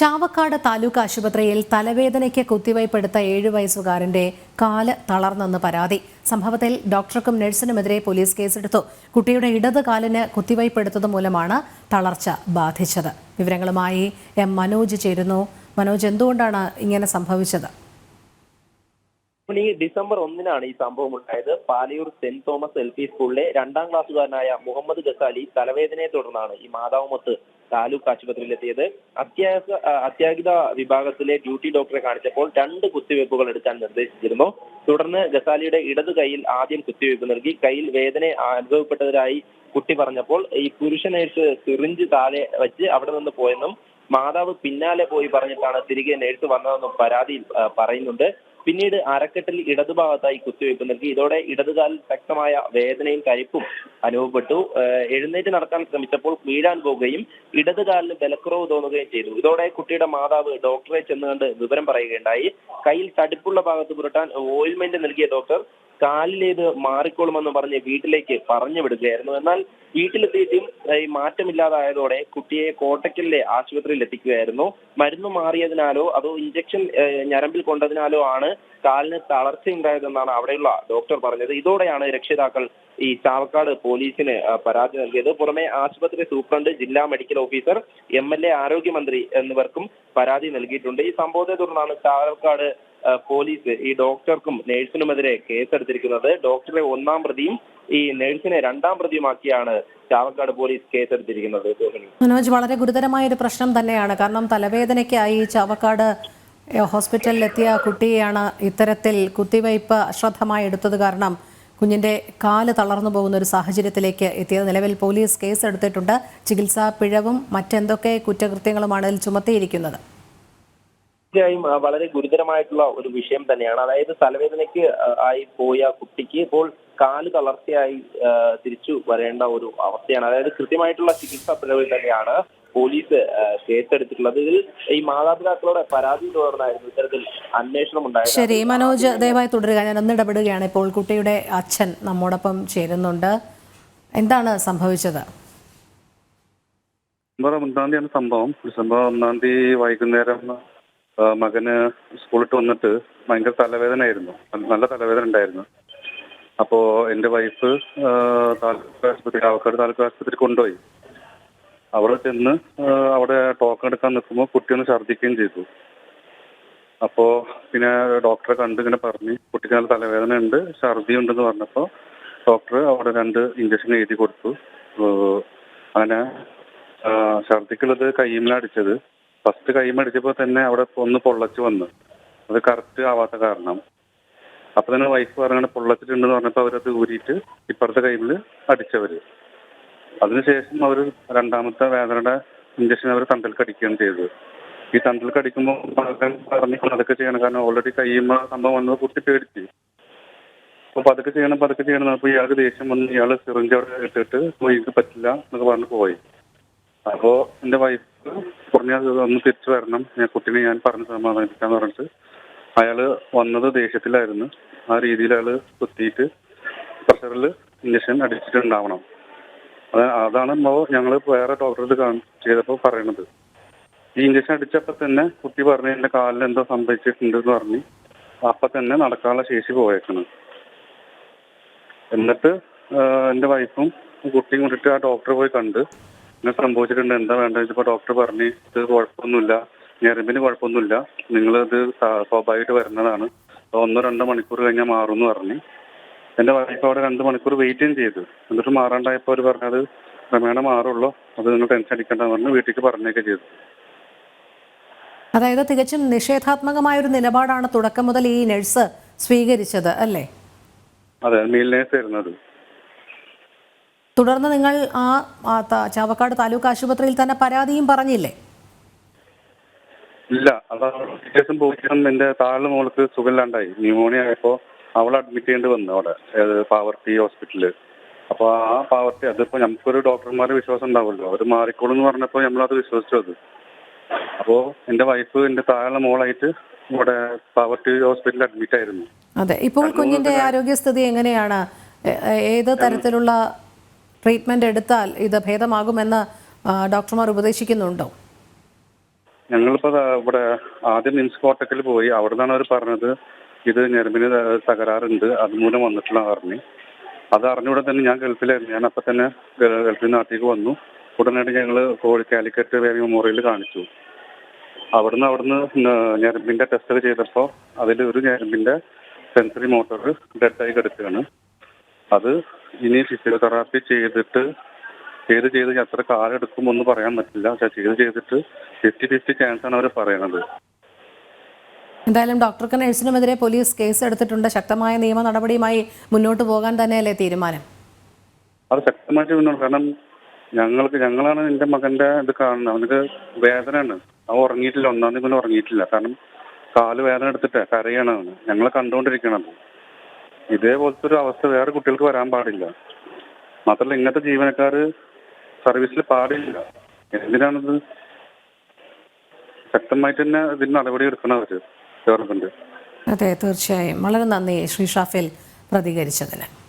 ചാവക്കാട് താലൂക്ക് ആശുപത്രിയിൽ തലവേദനയ്ക്ക് കുത്തിവയ്പ്പെടുത്ത ഏഴു വയസ്സുകാരന്റെ കാൽ തളർന്നെന്ന് പരാതി. സംഭവത്തിൽ ഡോക്ടർക്കും നഴ്സിനുമെതിരെ പോലീസ് കേസെടുത്തു. കുട്ടിയുടെ ഇടത് കാലിന് കുത്തിവയ്പ്പെടുത്തത് മൂലമാണ് തളർച്ച ബാധിച്ചത്. വിവരങ്ങളുമായി എം മനോജ് ചേരുന്നു. മനോജ് എന്തുകൊണ്ടാണ് ഇങ്ങനെ സംഭവിച്ചത്? ഈ ഡിസംബർ ഒന്നിനാണ് ഈ സംഭവം ഉണ്ടായത്. Palayur saint Thomas L P സ്കൂളിലെ രണ്ടാം ക്ലാസ്സുകാരനായ മുഹമ്മദ് ഗസാലി തലവേദനയെ തുടർന്നാണ് ഈ മാതാവുമൊത്ത് താലൂക്ക് ആശുപത്രിയിൽ എത്തിയത്. അത്യാഹിത അത്യാഹിത വിഭാഗത്തിലെ ഡ്യൂട്ടി ഡോക്ടറെ കാണിച്ചപ്പോൾ രണ്ട് കുത്തിവയ്പ്പുകൾ എടുക്കാൻ നിർദ്ദേശിച്ചിരുന്നു. തുടർന്ന് ഗസാലിയുടെ ഇടത് കൈയിൽ ആദ്യം കുത്തിവയ്പ്പ് നൽകി കയ്യിൽ വേദന അനുഭവപ്പെട്ടതായി കുട്ടി പറഞ്ഞപ്പോൾ ഈ പുരുഷ നേഴ്സ് സിറിഞ്ച് താഴെ വെച്ച് അവിടെ നിന്ന് പോയെന്നും മാതാവ് പിന്നാലെ പോയി പറഞ്ഞിട്ടാണ് തിരികെ നേഴ്സ് വന്നതെന്നും പരാതിയിൽ പറയുന്നുണ്ട്. പിന്നീട് അരക്കെട്ടിൽ ഇടതുഭാഗത്തായി കുത്തിവയ്പ് നൽകി. ഇതോടെ ഇടതുകാലിൽ ശക്തമായ വേദനയും കരിപ്പും അനുഭവപ്പെട്ടു. എഴുന്നേറ്റ് നടക്കാൻ ശ്രമിച്ചപ്പോൾ വീഴാൻ പോവുകയും ഇടതുകാലിന് ബലക്കുറവ് തോന്നുകയും ചെയ്തു. ഇതോടെ കുട്ടിയുടെ മാതാവ് ഡോക്ടറെ ചെന്ന് കണ്ട് വിവരം പറയുകയുണ്ടായി. കയ്യിൽ തടിപ്പുള്ള ഭാഗത്ത് പുരട്ടാൻ ഓയിൽമെന്റ് നൽകിയ ഡോക്ടർ കാലിലേത് മാറിക്കോളുമെന്ന് പറഞ്ഞ് വീട്ടിലേക്ക് പറഞ്ഞു വിടുകയായിരുന്നു. എന്നാൽ വീട്ടിലെത്തിയിട്ടും ഈ മാറ്റമില്ലാതായതോടെ കുട്ടിയെ കോട്ടക്കലിലെ ആശുപത്രിയിൽ എത്തിക്കുകയായിരുന്നു. മരുന്ന് മാറിയതിനാലോ അതോ ഇഞ്ചക്ഷൻ ഞരമ്പിൽ കൊണ്ടതിനാലോ ആണ് കാലിന് തളർച്ചയുണ്ടായതെന്നാണ് അവിടെയുള്ള ഡോക്ടർ പറഞ്ഞത്. ഇതോടെയാണ് രക്ഷിതാക്കൾ ഈ ചാവക്കാട് പോലീസിന് പരാതി നൽകിയത്. പുറമെ ആശുപത്രി സൂപ്രണ്ട് ജില്ലാ medical officer M L A ആരോഗ്യമന്ത്രി എന്നിവർക്കും പരാതി നൽകിയിട്ടുണ്ട്. ഈ സംഭവത്തെ തുടർന്നാണ് ചാവക്കാട് പോലീസ് ഈ ഡോക്ടർക്കും നഴ്സിനുമെതിരെ കേസെടുത്തിരിക്കുന്നത്. ഡോക്ടറെ ഒന്നാം പ്രതിയും ഈ നേഴ്സിനെ രണ്ടാം പ്രതിയുമാക്കിയാണ് ചാവക്കാട് പോലീസ് കേസെടുത്തിരിക്കുന്നത്. മനോജ് വളരെ ഗുരുതരമായ ഒരു പ്രശ്നം തന്നെയാണ്. കാരണം തലവേദനയ്ക്കായി ചാവക്കാട് ഹോസ്പിറ്റലിലെത്തിയ കുട്ടിയെയാണ് ഇത്തരത്തിൽ കുത്തിവയ്പ് അശ്രദ്ധമായി എടുത്തത് കാരണം കുഞ്ഞിന്റെ കാൽ തളർന്നു പോകുന്ന ഒരു സാഹചര്യത്തിലേക്ക് എത്തിയത്. നിലവിൽ പോലീസ് കേസ് എടുത്തിട്ടുണ്ട് ചികിത്സാ പിഴവും മറ്റെന്തൊക്കെ കുറ്റകൃത്യങ്ങളുമാണ് ഇതിൽ ചുമത്തിയിരിക്കുന്നത്? തീർച്ചയായും വളരെ ഗുരുതരമായിട്ടുള്ള ഒരു വിഷയം തന്നെയാണ്. അതായത് തലവേദനയ്ക്ക് ആയി പോയ കുട്ടിക്ക് ഇപ്പോൾ കാൽ തളർച്ചയായി തിരിച്ചു വരേണ്ട ഒരു അവസ്ഥയാണ്. അതായത് കൃത്യമായിട്ടുള്ള ചികിത്സാ പിഴവിൽ തന്നെയാണ് പോലീസ് കേസെടുത്തിട്ടുള്ളത്. ഇതിൽ ഈ മാതാപിതാക്കളുടെ പരാതി തുടർന്നായിരുന്നു ഇത്തരത്തിൽ അന്വേഷണം ഉണ്ടായത്. ശരി മനോജ് ദയവായി തുടരുക. ഞാൻ ഒന്ന് ഇടപെടുകയാണ് ഇപ്പോൾ കുട്ടിയുടെ അച്ഛൻ നമ്മോടൊപ്പം ചേരുന്നുണ്ട്. എന്താണ് സംഭവിച്ചത്? ഡിസംബർ ഒന്നാം തീയതിയാണ് സംഭവം. ഡിസംബർ ഒന്നാം തീയതി വൈകുന്നേരം മകന് സ്കൂളിട്ട് വന്നിട്ട് ഭയങ്കര തലവേദനയായിരുന്നു. നല്ല തലവേദന ഉണ്ടായിരുന്നു. അപ്പോ എന്റെ വൈഫ് താലൂക്ക് ആശുപത്രി ആവക്കാട് താലൂക്ക് ആശുപത്രി കൊണ്ടുപോയി. അവിടെ ചെന്ന് അവിടെ ടോക്കൺ എടുക്കാൻ നിൽക്കുമ്പോൾ കുട്ടി ഒന്ന് ഛർദ്ദിക്കുകയും ചെയ്തു. അപ്പോ പിന്നെ ഡോക്ടറെ കണ്ട് ഇങ്ങനെ പറഞ്ഞ് കുട്ടിക്ക് നല്ല തലവേദന ഉണ്ട് ഛർദി ഉണ്ടെന്ന് പറഞ്ഞപ്പോൾ ഡോക്ടർ അവിടെ രണ്ട് ഇഞ്ചക്ഷൻ എഴുതി കൊടുത്തു. അങ്ങനെ ഛർദിക്കുള്ളത് കയ്യുമ്മലാണ് അടിച്ചത്. ഫസ്റ്റ് കൈമടിച്ചപ്പോൾ തന്നെ അവിടെ ഒന്ന് പൊള്ളച്ച് വന്നു. അത് കറക്റ്റ് ആവാത്ത കാരണം. അപ്പൊ തന്നെ വൈഫ് പറഞ്ഞാൽ പൊള്ളച്ചിട്ടുണ്ടെന്ന് പറഞ്ഞപ്പോൾ അവരത് ഊരിയിട്ട് ഇപ്പുറത്തെ കൈമിൽ അടിച്ചവര്. അതിനുശേഷം അവർ രണ്ടാമത്തെ വേദനയുടെ ഇഞ്ചക്ഷൻ അവർ തണ്ടൽ കടിക്കുകയാണ് ചെയ്തത്. ഈ തണ്ടൽ കടിക്കുമ്പോൾ പറഞ്ഞു അതൊക്കെ ചെയ്യണം. കാരണം ഓൾറെഡി കയ്യുമ്മ സംഭവം വന്നത് കുട്ടി പേടിച്ച്. അപ്പൊ പതുക്കെ ചെയ്യണം പതുക്കെ ചെയ്യണം അപ്പൊ ഇയാൾക്ക് ദേഷ്യം വന്ന് ഇയാൾ സിറിഞ്ച് അവിടെ ഇട്ടിട്ട് "ഓ, ഇത് പറ്റില്ല എന്നൊക്കെ പറഞ്ഞ് പോയി. അപ്പോ എന്റെ വൈഫ് കുറഞ്ഞ ഒന്ന് തിരിച്ചു വരണം. ഞാൻ കുട്ടീനെ ഞാൻ പറഞ്ഞ് സമാധാനിപ്പിക്കാന്ന് പറഞ്ഞിട്ട് അയാൾ വന്നത് ദേഷ്യത്തിലായിരുന്നു. ആ രീതിയിൽ അയാൾ കുത്തിയിട്ട് പ്രഷറിൽ ഇഞ്ചക്ഷൻ അടിച്ചിട്ടുണ്ടാവണം. അത് അതാണ് ഞങ്ങൾ വേറെ ഡോക്ടറെ കാണി ചെയ്തപ്പോൾ പറയണത്. ഈ ഇഞ്ചക്ഷൻ അടിച്ചപ്പോൾ തന്നെ കുട്ടി പറഞ്ഞു എന്റെ കാലിൽ എന്തോ സംഭവിച്ചിട്ടുണ്ട് എന്ന് പറഞ്ഞ് അപ്പൊ തന്നെ നടക്കാനുള്ള ശേഷി പോയേക്കണം. എന്നിട്ട് എന്റെ വൈഫും കുട്ടിയും കൊണ്ടിട്ട് ആ ഡോക്ടറെ പോയി കണ്ട് ഇങ്ങനെ സംഭവിച്ചിട്ടുണ്ട്. എന്താ വേണ്ടത്? ചോദിച്ചപ്പോൾ ഡോക്ടർ പറഞ്ഞ് ഇത് കുഴപ്പമൊന്നുമില്ല. ഞെരമ്പിന് കുഴപ്പമൊന്നുമില്ല. നിങ്ങൾ ഇത് സാ- സ്വാഭാവികമായിട്ട് വരുന്നതാണ്. ഒന്നോ രണ്ടോ മണിക്കൂർ കഴിഞ്ഞാൽ മാറും എന്ന് പറഞ്ഞ്. എന്റെ വൈഫ് അവിടെ രണ്ട് മണിക്കൂർ വെയിറ്റും ചെയ്തു. എന്നിട്ട് മാറാണ്ടായപ്പോൾ അവർ പറഞ്ഞത് ക്രമേണ മാറുള്ളൂ. അത് നിങ്ങൾ ടെൻഷൻ അടിക്കേണ്ടെന്ന് പറഞ്ഞ് വീട്ടിലേക്ക് പറഞ്ഞേക്കെ ചെയ്തു. അതായത് തികച്ചും നിഷേധാത്മകമായ ഒരു നിലപാടാണ് തുടക്കം മുതൽ ഈ നഴ്സ് സ്വീകരിച്ചത് അല്ലേ? അതെ മീൽ നേഴ്സ് ആയിരുന്നത് തുടർന്ന് നിങ്ങൾ ആ ചാവക്കാട് താലൂക്ക് ആശുപത്രിയിൽ തന്നെ പരാതിയും പറഞ്ഞില്ലേ? ഇല്ല അതാണ് പോയിട്ടും എന്റെ താഴെ മോൾക്ക് സുഖമില്ലാണ്ടായി. ന്യൂമോണിയ ആയപ്പോ അവൾ അഡ്മിറ്റ് ചെയ്യേണ്ടി വന്നു അവിടെ പാവർട്ടി ഹോസ്പിറ്റലിൽ. അപ്പൊ ആ പാവർട്ടി അതിപ്പോ നമുക്കൊരു ഡോക്ടർമാരെ വിശ്വാസം ഉണ്ടാവുമല്ലോ. അവർ മാറിക്കോളും എന്ന് പറഞ്ഞപ്പോ നമ്മളത് വിശ്വസിച്ചു അത്. അപ്പോ എന്റെ വൈഫ് എന്റെ താഴെ മോളായിട്ട് ഇവിടെ പാവർട്ടി ഹോസ്പിറ്റലിൽ അഡ്മിറ്റ് ആയിരുന്നു. അതെ ഇപ്പോൾ കുഞ്ഞിന്റെ ആരോഗ്യസ്ഥിതി എങ്ങനെയാണ്? ഏത് തരത്തിലുള്ള ട്രീറ്റ്മെന്റ് എടുത്താൽ ഇത് ഭേദമാകുമെന്ന് ഡോക്ടർമാർ ഉപദേശിക്കുന്നുണ്ടോ? ഞങ്ങളിപ്പോ ഇവിടെ ആദ്യം മിംസ് കോട്ടക്കിൽ പോയി. അവിടെ നിന്നാണ് അവർ പറഞ്ഞത് ഇത് ഞരമ്പിന് തകരാറുണ്ട്. അതുമൂലം വന്നിട്ടുള്ള പറഞ്ഞു അത് അറിഞ്ഞുകൂടെ തന്നെ ഞാൻ ഗൾഫിലായിരുന്നു ഞാൻ അപ്പൊ തന്നെ ഗൾഫിൽ നാട്ടിലേക്ക് വന്നു. ഉടനടി ഞങ്ങൾ കാലിക്കറ്റ് വേവി മെമ്മോറിയൽ കാണിച്ചു. അവിടുന്ന് അവിടുന്ന് ഞരമ്പിന്റെ ടെസ്റ്റ് ചെയ്തപ്പോൾ അതിൽ ഒരു ഞരമ്പിന്റെ സെൻസറി മോട്ടോർ ഡെഡായി കിടക്കുകയാണ്. അത് ഇനി ഫിസിയോതെറാപ്പി ചെയ്തിട്ട് ചെയ്ത് ചെയ്ത് എത്ര കാലം എടുക്കുമെന്ന് പറയാൻ പറ്റില്ല. പക്ഷെ ചെയ്ത് ചെയ്തിട്ട് ഫിഫ്റ്റി ഫിഫ്റ്റി ചാൻസ് ആണ് അവർ പറയണത്. എന്തായാലും ഡോക്ടർക്ക് നഴ്സിനുമെതിരെ പോലീസ് കേസ് എടുത്തിട്ടുണ്ട്. ശക്തമായ നിയമ നടപടിയുമായി മുന്നോട്ട് പോകാൻ തന്നെയല്ലേ തീരുമാനം? അത് ശക്തമായിട്ട് മുന്നോട്ട് കാരണം ഞങ്ങൾക്ക് ഞങ്ങളാണ് എന്റെ മകന്റെ ഇത് കാണുന്നത്. അവനക്ക് വേദനയാണ്. അവൻ ഉറങ്ങിയിട്ടില്ല. ഒന്നാം തീയതി ഉറങ്ങിയിട്ടില്ല. കാരണം കാൽ വേദന എടുത്തിട്ട് കരയാണ് അവന്. ഞങ്ങൾ കണ്ടുകൊണ്ടിരിക്കണത് ഇതേപോലത്തെ ഒരു അവസ്ഥ വേറെ കുട്ടികൾക്ക് വരാൻ പാടില്ല. മാത്രമല്ല ഇങ്ങനത്തെ ജീവനക്കാർ സർവീസിൽ പാടില്ല. എന്തിനാണിത്? ശക്തമായിട്ട് തന്നെ ഇതിന് നടപടി എടുക്കണം അവർ ഗവൺമെന്റ്. അതെ തീർച്ചയായും. വളരെ നന്ദി ശ്രീ ഷാഫിൽ പ്രതികരിച്ചതിന്.